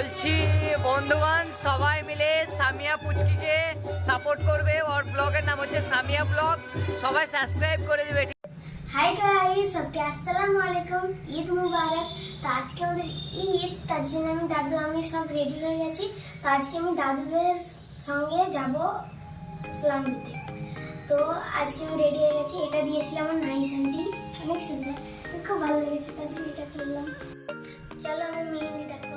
বলছি, বন্ধুগণ, সবাই মিলে সামিয়া পুচকিকে সাপোর্ট করবে। ওর ব্লগের নাম হচ্ছে সামিয়া ব্লগ সবাই সাবস্ক্রাইব করে দেবে। হাই গাইস সবকে আসসালামু আলাইকুম। ঈদ মুবারক। তো আজকে আমাদের ঈদ, তার জন্য আমি দাদু, আমি সব রেডি হয়ে গেছি। তো আজকে আমি দাদুদের সঙ্গে যাব সালাম দিতে। তো আজকে আমি রেডি হয়ে গেছি। এটা দিয়েছিলাম আমার নাইস আন্টি অনেক সুন্দর। খুব ভালো লেগেছে, তার জন্য এটা করলাম। চলো, আমি মেহেন্দি দেখো।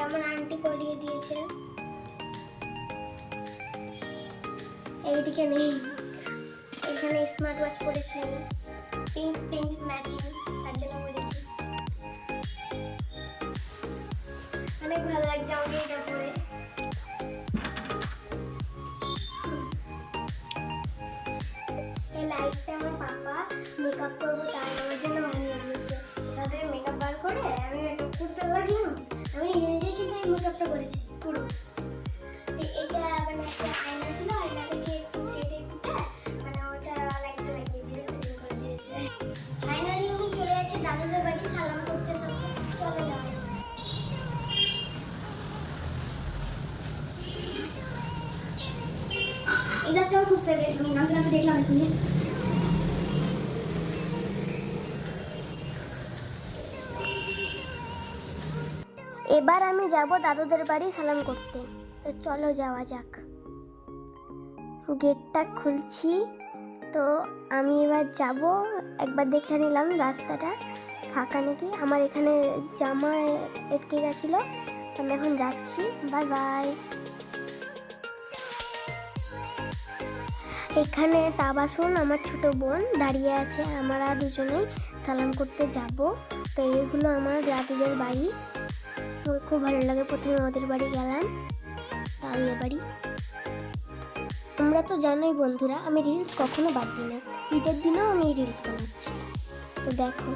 এটা আমার আন্টি করিয়ে দিয়েছে এইদিকে নেই। এখানে স্মার্ট ওয়াচ পরেছি। আমি পিঙ্ক পিঙ্ক ম্যাচিং তার জন্য পরেছি অনেক ভালো লাগছে আমাকে এটা পরে। এই লাইটটা গাছটা আমার খুব ফেভারিট আমি দেখলাম এখনই এবার আমি যাব দাদুদের বাড়ি সালাম করতে। তো চলো যাওয়া যাক। গেটটা খুলছি। তো আমি এবার যাব, একবার দেখে নিলাম রাস্তাটা ফাঁকা নাকি। আমার এখানে জামা এটকে গেছিল। আমি এখন যাচ্ছি। বাই বাই এখানে তাবাসন আমার ছোট বোন দাঁড়িয়ে আছে, আমরা দুজনেই সালাম করতে যাব। তো এইগুলো আমার দাদুদের বাড়ি। খুব ভালো লাগে, প্রথমে ওদের বাড়ি গেলাম তাহলে বাড়ি। আমরা তো জানোই বন্ধুরা, আমি রিলস কখনো বাদ দিই না। ঈদের দিনেও আমি রিলস বানাচ্ছি। তো দেখো।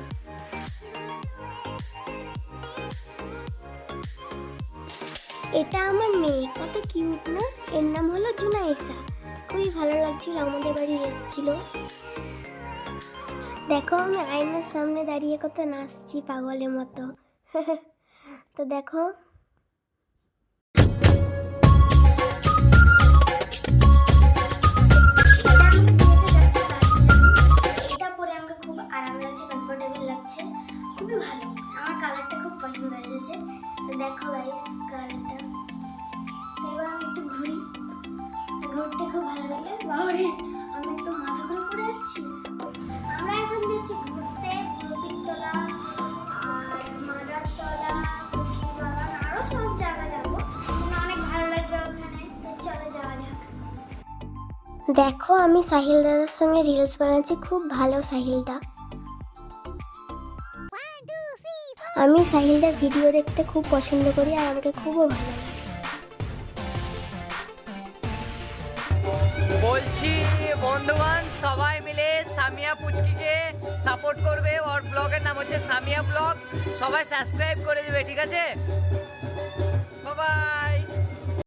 এটা আমার মেয়ে, কত কিউট না? এর নাম হলো জুনাইসা খুবই ভালো লাগছিল, আমাদের বাড়ি এসেছিল। দেখো, আমি আয়নার সামনে দাঁড়িয়ে কত নাচছি পাগলের মতো। তো দেখো। এটা পরে আমাকে খুব আরাম লাগছে কমফোর্টেবল লাগছে। খুবই ভালো। আমার কালারটা খুব পছন্দ হয়েছে। তো দেখো গাইস কালারটা বাবারে আমি মাথা করে পড়ে যাচ্ছি। আমরা এখন যাচ্ছি ঘুরতে গোবিন্দতলা আর মাদারতলা পুকুর বাগান আরও সব জায়গা যাব। অনেক ভালো লাগবে ওখানে তো চলে যাওয়া যাক। দেখো আমি সাহিল দাদার সঙ্গে রিলস বানাচ্ছি খুব ভালো সাহিলদা। আমি সাহিলদার ভিডিও দেখতে খুব পছন্দ করি আর আমাকে খুবও ভালো লাগে। বলছি, বন্ধুগণ, সবাই মিলে সামিয়া পুচকিকে সাপোর্ট করবে। ওর ব্লগের নাম হচ্ছে সামিয়া ব্লগ সবাই সাবস্ক্রাইব করে দেবে, ঠিক আছে? বাই